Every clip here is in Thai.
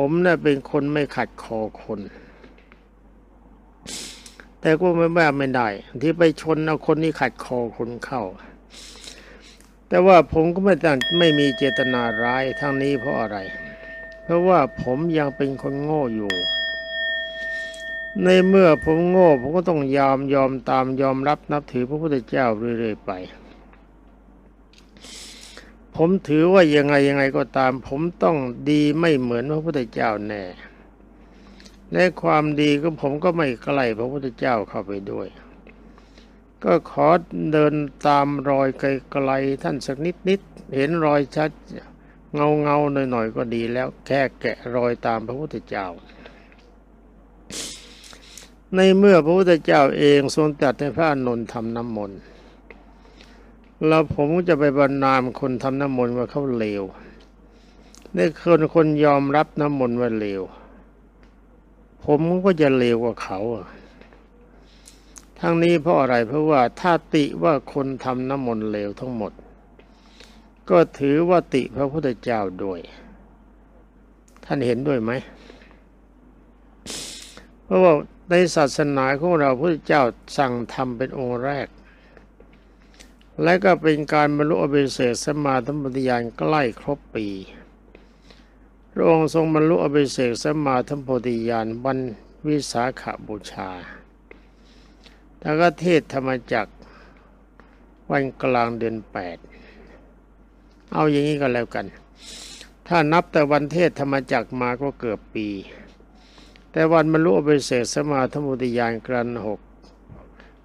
ผมน่ะเป็นคนไม่ขัดคอคน แต่ก็ไม่ว่าไม่ได้ ที่ไปชนเอาคนที่ขัดคอคนเข้า แต่ว่าผมก็ไม่ตั้งไม่มีเจตนาร้ายทั้งนี้เพราะอะไร เพราะว่าผมยังเป็นคนโง่อยู่ ในเมื่อผมโง่ ผมก็ต้องยอมยอมตามยอมรับนับถือพระพุทธเจ้าเรื่อยๆไป ผมถือว่ายังไงยังไงก็ตาม ผมต้องดีไม่เหมือนพระพุทธเจ้าแน่และความดีก็ผมก็ไม่ใกลพระพุทธเจ้าเข้าไปด้วย ก็ขอเดินตามรอยไกลๆท่านสักนิดนิดเห็นรอยชัดเงาเงาๆหน่อยๆก็ดีแล้วแค่แกะรอยตามพระพุทธเจ้า ในเมื่อพระพุทธเจ้าเองทรงตรัสให้พระอานนท์ทำน้ำมนต์ แล้วผมก็จะไปบรรนามคนทำน้ำมนต์ว่าเขาเลวได้คนคนยอมรับน้ำมนต์ว่าเลว ผมก็จะเลวกว่าเขาอะทั้งนี้เพราะอะไรเพราะว่าถ้าติว่าคนทำน้ำมนต์เลวทั้งหมด ก็ถือว่าติพระพุทธเจ้าด้วย ท่านเห็นด้วยไหมเพราะว่าในศาสนาของเราพระพุทธเจ้าสั่งทำเป็นองค์แรก และก็เป็นการบรรลุอภิเศษสมาธิปฏิญาณใกล้ครบปีพระองค์ทรงบรรลุอภิเศษสมาธิปฏิญาณวันวิสาขบูชาแล้วก็เทศธรรมจักรวันกลางเดือนแปดเอาอย่างนี้ก็แล้วกัน ถ้านับแต่วันเทศธรรมจักรมาก็เกือบปี แต่วันบรรลุอภิเศษสมาธิมุติยานกรันหก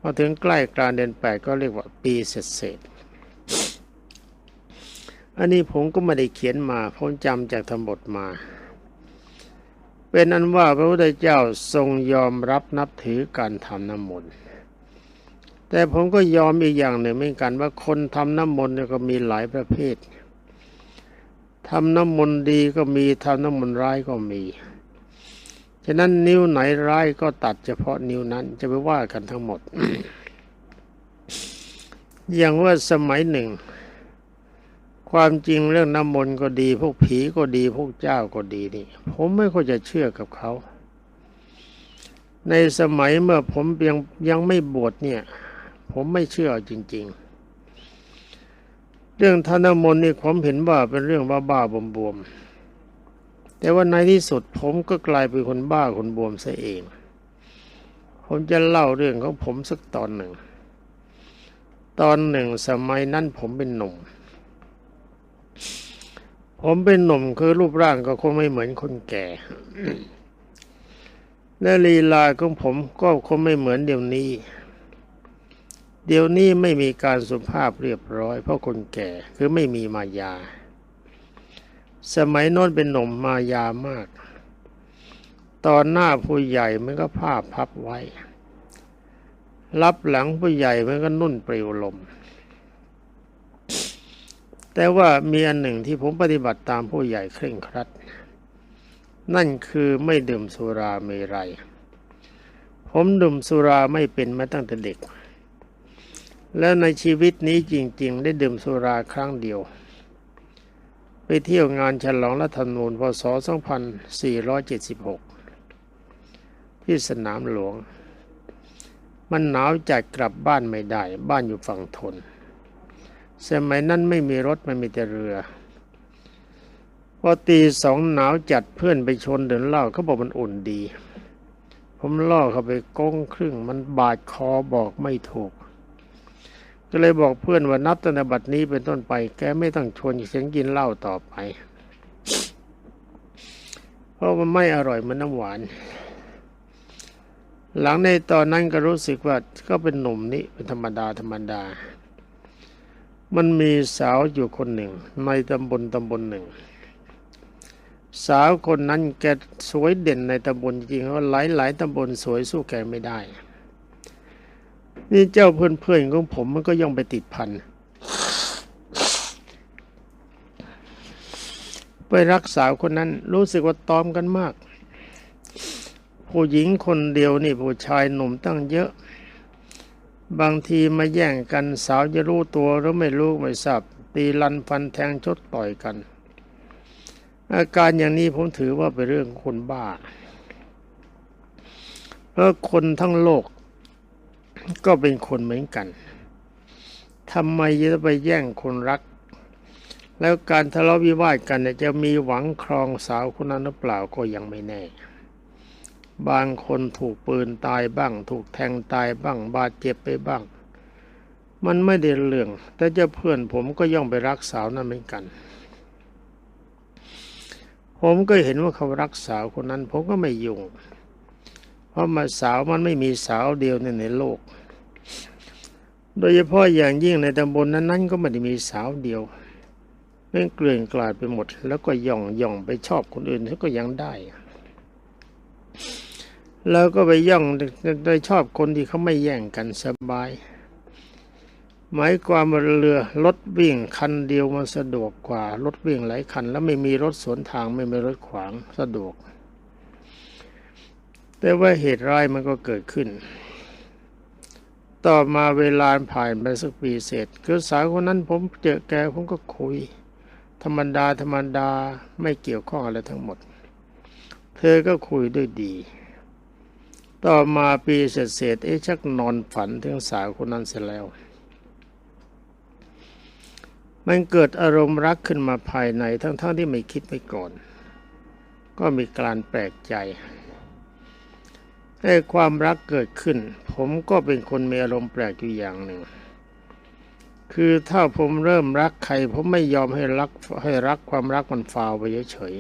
มาถึงใกล้กลางเดือนแปดก็เรียกว่าปีเศษเศษอันนี้ผมก็ไม่ได้เขียนมาผมจำจากธรรมบทมา เป็นอันว่าพระพุทธเจ้าทรงยอมรับนับถือการทำน้ำมนต์แต่ผมก็ยอมอีกอย่างหนึ่งเหมือนกันว่าคนทำน้ำมนต์ก็มีหลายประเภททำน้ำมนต์ดีก็มีทำน้ำมนต์ร้ายก็มี ฉะนั้นนิ้วไหนร้ายก็ตัดเฉพาะนิ้วนั้นจะไปว่ากันทั้งหมด อย่างว่าสมัยหนึ่ง ความจริงเรื่องน้ำมนต์ก็ดี พวกผีก็ดีพวกเจ้าก็ดีนี่ ผมไม่ค่อยจะเชื่อกับเขา ในสมัยเมื่อผมยังยังไม่บวชเนี่ย ผมไม่เชื่อจริง ๆ เรื่องทานน้ำมนต์นี่ผมเห็นว่าเป็นเรื่องบ้าๆบวมๆ แต่ว่าในที่สุดผมก็กลายเป็นคนบ้าคนบวมซะเอง ผมจะเล่าเรื่องของผมสักตอนหนึ่ง ตอนหนึ่งสมัยนั้นผมเป็นหนุ่ม ผมเป็นหนุ่มคือรูปร่างก็คงไม่เหมือนคนแก่ และลีลาของผมก็คงไม่เหมือนเดี๋ยวนี้ เดี๋ยวนี้ไม่มีการสุภาพเรียบร้อย เพราะคนแก่คือไม่มีมายา สมัยโน้นเป็นหนุ่มมายามาก ตอนหน้าผู้ใหญ่มันก็ผ้าพับไว้ รับหลังผู้ใหญ่มันก็นุ่นปลิวลม แต่ว่ามีอันหนึ่งที่ผมปฏิบัติตามผู้ใหญ่เคร่งครัด นั่นคือไม่ดื่มสุราเมรัย ผมดื่มสุราไม่เป็นมาตั้งแต่เด็ก และในชีวิตนี้จริง ๆ ได้ดื่มสุราครั้งเดียว เที่ยวงานฉลองรัฐธรรมนูญพศ 2476 ที่สนามหลวง มันหนาวจัดกลับบ้านไม่ได้ บ้านอยู่ฝั่งทน สมัยนั้นไม่มีรถไม่มีแต่เรือ พอตีสองหนาวจัดเพื่อนไปชนเดินเล่าเขาบอกมันอุ่นดี ผมล่อเข้าไปก้งครึ่งมันบาดคอบอกไม่ถูก ก็เลยบอกเพื่อนว่านับตั้งแต่บัดนี้เป็นต้นไปแกไม่ต้องชวนฉันกินเหล้าต่อไป เพราะมันไม่อร่อยมือนน้ำหวาน หลังในตอนนั้นก็รู้สึกว่าก็เป็นหนุ่มนี่เป็นธรรมดาธรรมดา มันมีสาวอยู่คนหนึ่ง ในตำบลตำบลหนึ่ง สาวคนนั้นแกสวยเด่นในตำบลจริงๆว่าหลายหลายๆตำบลสวยสู้แกไม่ได้ นี่เจ้าเพื่อนๆของผมมันก็ย่องไปติดพัน ไปรักสาวคนนั้นรู้สึกว่าตอมกันมาก ผู้หญิงคนเดียวนี่ผู้ชายหนุ่มตั้งเยอะ บางทีมาแย่งกันสาวจะรู้ตัวหรือไม่รู้ไม่ทราบตีลันฟันแทงชดต่อยกัน อาการอย่างนี้ผมถือว่าเป็นเรื่องคนบ้าเพราะคนทั้งโลก ก็เป็นคนเหมือนกันทำไมจะไปแย่งคนรัก แล้วการทะเลาะวิวาทกันเนี่ยจะมีหวังครองสาวคนนั้นหรือเปล่าก็ยังไม่แน่ บางคนถูกปืนตายบ้าง ถูกแทงตายบ้าง บาดเจ็บไปบ้าง มันไม่ได้เรื่อง แต่เจ้าเพื่อนผมก็ย่องไปรักสาวนั้นเหมือนกัน ผมก็เห็นว่าเขารักสาวคนนั้น ผมก็ไม่ยุ่ง เพราะมาสาวมันไม่มีสาวเดียวในในโลก โดยเฉพาะอย่างยิ่งในตำบลนั้นๆ ก็ไม่ได้มีสาวเดียวแม่งเกลื่อนกลาดไปหมด แล้วก็ย่องย่องไปชอบคนอื่นเขาก็ยังได้ แล้วก็ไปย่องโดยชอบคนที่เขาไม่แย่งกันสบาย หมายความว่าเรือรถวิ่งคันเดียวมันสะดวกกว่ารถวิ่งหลายคัน แล้วไม่มีรถสวนทางไม่มีรถขวางสะดวก แต่ว่าเหตุร้ายมันก็เกิดขึ้น ต่อมาเวลาผ่านไปสักปีเสร็จคือสาวคนนั้นผมเจอแกผมก็คุย ธรรมดาธรรมดาไม่เกี่ยวข้องอะไรทั้งหมด เธอก็คุยด้วยดี ต่อมาปีเสร็จเสร็จเอ๊ะชักนอนฝันถึงสาวคนนั้นเสร็จแล้วมันเกิดอารมณ์รักขึ้นมาภายในทั้งๆทที่ไม่คิดไปก่อน ก็มีการแปลกใจ ให้ความรักเกิดขึ้น ผมก็เป็นคนมีอารมณ์แปลกอยู่อย่างหนึ่ง คือถ้าผมเริ่มรักใคร ผมไม่ยอมให้รักให้รักความรักมันฟาวไปเฉย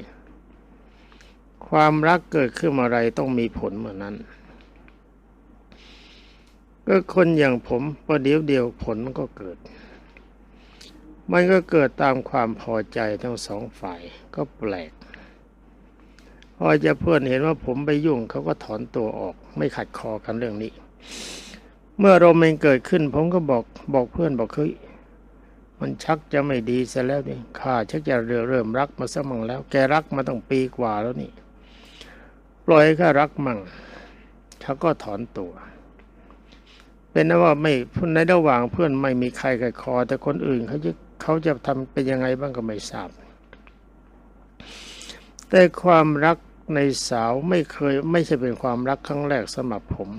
ๆความรักเกิดขึ้นอะไรต้องมีผลเหมือนนั้น ก็คนอย่างผมประเดี๋ยวเดียวผลก็เกิด มันก็เกิดตามความพอใจทั้งสองฝ่ายก็แปลก พอจะเพื่อนเห็นว่าผมไปยุ่งเขาก็ถอนตัวออกไม่ขัดคอกันเรื่องนี้ เมื่อลมมันเกิดขึ้น ผมก็บอกบอกเพื่อนบอกเฮ้ยมันชักจะไม่ดีซะแล้วนี่ข้าชักจะเริ่มรักมาสักมั่งแล้ว แกรักมาตั้งปีกว่าแล้วนี่ ปล่อยให้ข้ารักมั่งเขาก็ถอนตัว เป็นนะว่าไม่ในระหว่างเพื่อนไม่มีใครขัดคอ แต่คนอื่นเขาจะเขาจะทำเป็นยังไงบ้างก็ไม่ทราบ แต่ความรักในสาวไม่เคยไม่ใช่เป็นความรักครั้งแรกสำหรับผม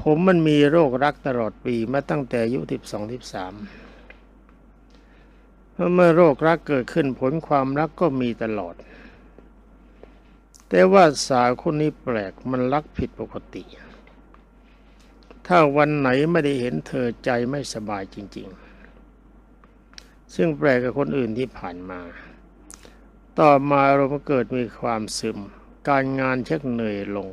ผมมันมีโรครักตลอดปีมาตั้งแต่อายุสิบสองสิบสามเมื่อโรครักเกิดขึ้นผลความรักก็มีตลอด แต่ว่าสาวคนนี้แปลกมันรักผิดปกติ ถ้าวันไหนไม่ได้เห็นเธอใจไม่สบายจริง ๆ ซึ่งแปลกกับคนอื่นที่ผ่านมา ต่อมาเราก็เกิดมีความซึม การงานชักเหนื่อยลง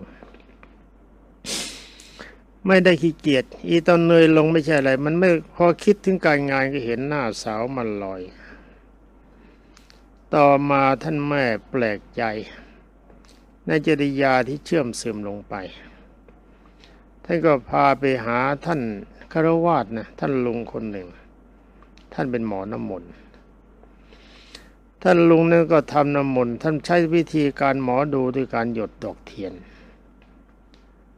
ไม่ได้ขี้เกียจอีตอนเหนื่อยลงไม่ใช่อะไร มันไม่พอคิดถึงการงานก็เห็นหน้าสาวมันลอย ต่อมาท่านแม่แปลกใจ ในจริยาที่เชื่อมซึมลงไป ท่านก็พาไปหาท่านคารวาสนะท่านลุงคนหนึ่ง ท่านเป็นหมอน้ำมนต์ ท่านลุงนั่นก็ทำน้ำมนต์ท่านใช้วิธีการหมอดูด้วยการหยดดอกเทียน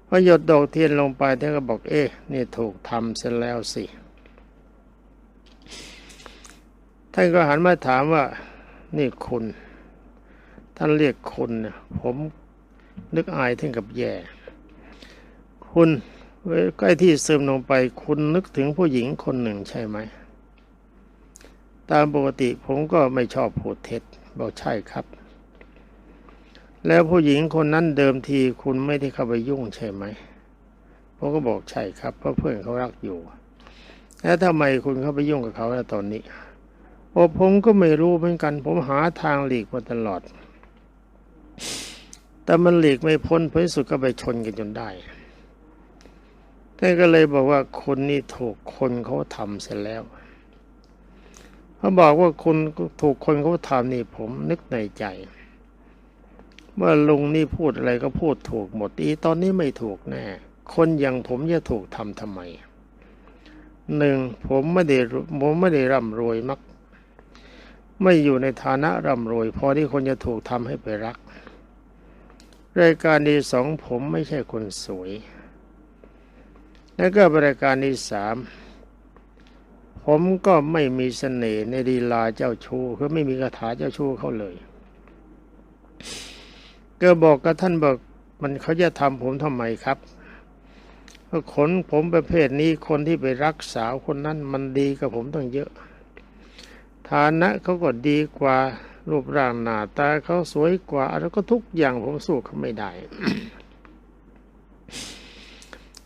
พอหยดดอกเทียนลงไปท่านก็บอกเอ๊ะนี่ถูกทำเสร็จแล้วสิท่านก็หันมาถามว่า นี่คุณ ท่านเรียกคุณเนี่ยผมนึกอายถึงกับแย่ คุณใกล้ที่ซึมลงไป คุณนึกถึงผู้หญิงคนหนึ่งใช่ไหม ตามปกติผมก็ไม่ชอบพูดเท็จบอกใช่ครับ แล้วผู้หญิงคนนั้นเดิมทีคุณไม่ได้เข้าไปยุ่งใช่ไหมผมก็บอกใช่ครับ เพราะเพื่อนเขารักอยู่ แล้วทำไมคุณเข้าไปยุ่งกับเขาแล้วตอนนี้โอ้ผมก็ไม่รู้เหมือนกัน ผมหาทางหลีกมาตลอด แต่มันหลีกไม่พ้นผลสุดก็ไปชนกันจนได้ท่านก็เลยบอกว่าคนนี่ถูกคนเขาทำเสร็จแล้ว เขาบอกว่าคุณถูกคนเขาทำนี่ผมนึกในใจเมื่อลุงนี่พูดอะไรก็พูดถูกหมดอีตอนนี้ไม่ถูกแน่ คนอย่างผมจะถูกทำทำไมหนึ่งผมไม่ได้ผมไม่ได้ร่ำรวยมัก ไม่อยู่ในฐานะร่ำรวยพอที่คนจะถูกทำให้ไปรัก รายการที่สองผมไม่ใช่คนสวย แล้วก็รายการที่สาม ผมก็ไม่มีเสน่ห์ในดีลาเจ้าชู้คือไม่มีคาถาเจ้าชู้เขาเลย ก็บอกกับท่านบอกมันเขาจะทำผมทำไมครับขนผมประเภทนี้คนที่ไปรักสาวคนนั้นมันดีกับผมต้องเยอะ ฐานะเขาก็ดีกว่ารูปร่างหน้าตาเขาสวยกว่าแล้วก็ทุกอย่างผมสู้เขาไม่ได้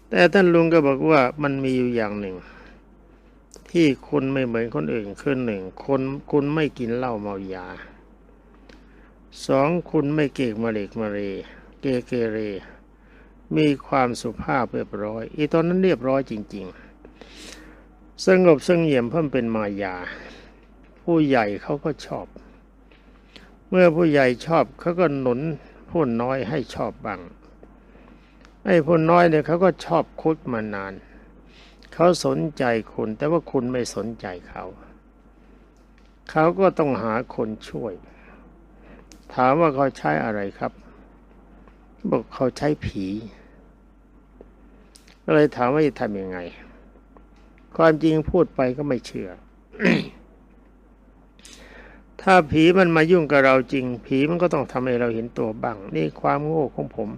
แต่ท่านลุงก็บอกว่ามันมีอยู่อย่างหนึ่ง ที่คุณไม่เหมือนคนอื่นคือหนึ่งคนคุณไม่กินเหล้าเมายาสองคุณไม่เก่งมาเล็กมาเร เกเกเร มีความสุภาพเรียบร้อย อีตอนนั้นเรียบร้อยจริง ๆ สงบสงเงียมเพิ่มเป็นมายา ผู้ใหญ่เขาก็ชอบ เมื่อผู้ใหญ่ชอบเขาก็หนุนผู้น้อยให้ชอบบ้างไอ้ผู้น้อยเนี่ยเขาก็ชอบคุดมานาน เขาสนใจคุณ แต่ว่าคุณไม่สนใจเขา เขาก็ต้องหาคนช่วย ถามว่าเขาใช้อะไรครับ บอกเขาใช้ผีก็เลยถามว่าจะทำยังไง ความจริงพูดไปก็ไม่เชื่อ ถ้าผีมันมายุ่งกับเราจริง ผีมันก็ต้องทำให้เราเห็นตัวบ้าง นี่ความโง่ของผม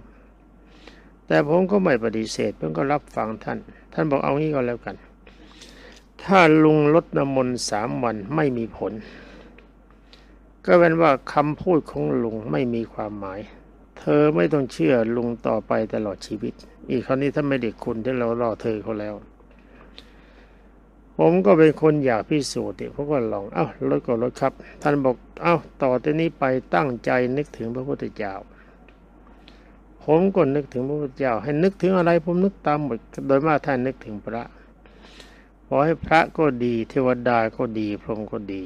แต่ผมก็ไม่ปฏิเสธผมก็รับฟังท่าน ท่านบอกเอางี้ก็แล้วกัน ถ้าลุงลดน้ำมนต์สามวันไม่มีผล ก็เป็นว่าคำพูดของลุงไม่มีความหมาย เธอไม่ต้องเชื่อลุงต่อไปตลอดชีวิต อีกคราวนี้ถ้าไม่เด็กคุณที่เรารอเธอเขาแล้ว ผมก็เป็นคนอยากพิสูจน์ดิผมก็ลอง เอ้าลดก็ลดครับ ท่านบอก เอ้าต่อแต่นี้ไปตั้งใจนึกถึงพระพุทธเจ้า ผมก็นึกถึงพระพุทธเจ้า ให้นึกถึงอะไรผมนึกตามหมดโดยมากท่านนึกถึงพระขอให้พระก็ดี เทวดาก็ดี พรหมก็ดี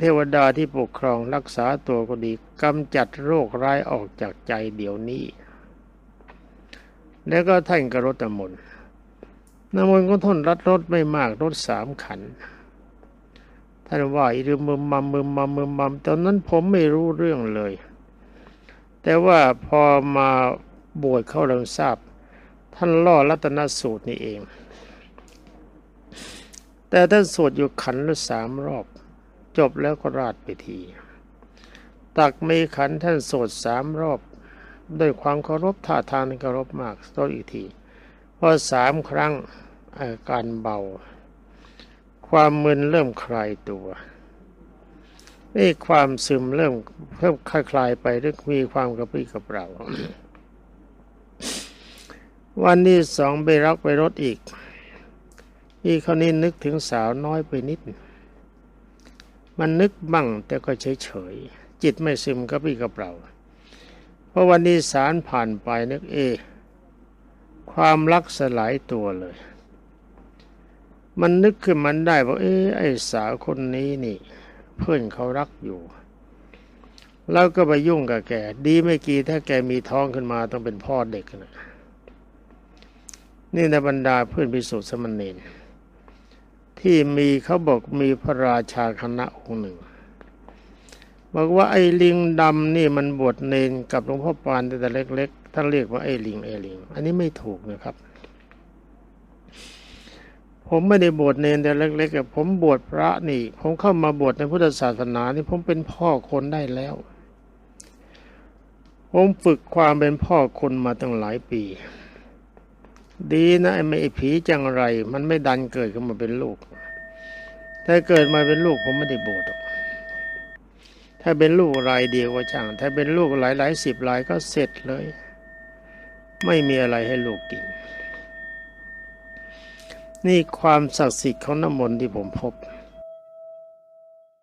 เทวดาที่ปกครองรักษาตัวก็ดีกำจัดโรคร้ายออกจากใจเดี๋ยวนี้ แล้วก็ท่านกรดน้ำมนต์น้ำมนต์ก็ทนรัดรถไม่มากรถสามขันท่านว่าอีรมึมมัมมึมมัมมึมมัมตอนนั้นผมไม่รู้เรื่องเลย แต่ว่าพอมาบวชเข้าเริงทราบ ท่านล่อรัตนสูตรนี่เอง แต่ท่านสวดอยู่ขันละสามรอบ จบแล้วก็ราดไปที ตักมีขันท่านสวดสามรอบ ด้วยความเคารพท่าทางเคารพมากสวดอีกทีพอสามครั้งอาการเบา ความมึนเริ่มคลายตัว นี่ความซึมเริ่มเพิ่มคลายไปเรื่องมีความกระปรี้กระเปร่าวันที่สองไปรักไปรถอีกอีกคราวนี้นึกถึงสาวน้อยไปนิด มันนึกบ้างแต่ก็เฉยเฉยๆจิตไม่ซึมกระปรี้กระเปร่าเพราะวันนี้สารผ่านไปนึกเอ ความรักสลายตัวเลย มันนึกขึ้นมันได้ว่าเออไอ้สาวคนนี้นี่ เพื่อนเขารักอยู่ แล้วก็ไปยุ่งกับแก ดีไม่กี่ถ้าแกมีท้องขึ้นมาต้องเป็นพ่อเด็กนะนี่ในบรรดาเพื่อนพิสุทธิ์สมณเณรที่มีเขาบอกมีพระราชาคณะองค์หนึ่ง บอกว่าไอ้ลิงดำนี่มันบวชเนนกับหลวงพ่อปานแต่เล็กๆท่านเรียกว่าไอ้ลิงไอ้ลิง อันนี้ไม่ถูกนะครับ ผมไม่ได้บวชเนนแต่เล็กๆผมบวชพระนี่ ผมเข้ามาบวชในพุทธศาสนานี่ผมเป็นพ่อคนได้แล้ว ผมฝึกความเป็นพ่อคนมาตั้งหลายปี ดีนะไอ้ไม่ไอ้ผีจังไร มันไม่ดันเกิดขึ้นมาเป็นลูก ถ้าเกิดมาเป็นลูกผมไม่ได้บวชถ้าเป็นลูกรายเดียวก็ช่าง ถ้าเป็นลูกหลายหลายสิบรายก็เสร็จเลย ไม่มีอะไรให้ลูกกิน นี่ความศักดิ์สิทธิ์ของน้ำมนต์ที่ผมพบ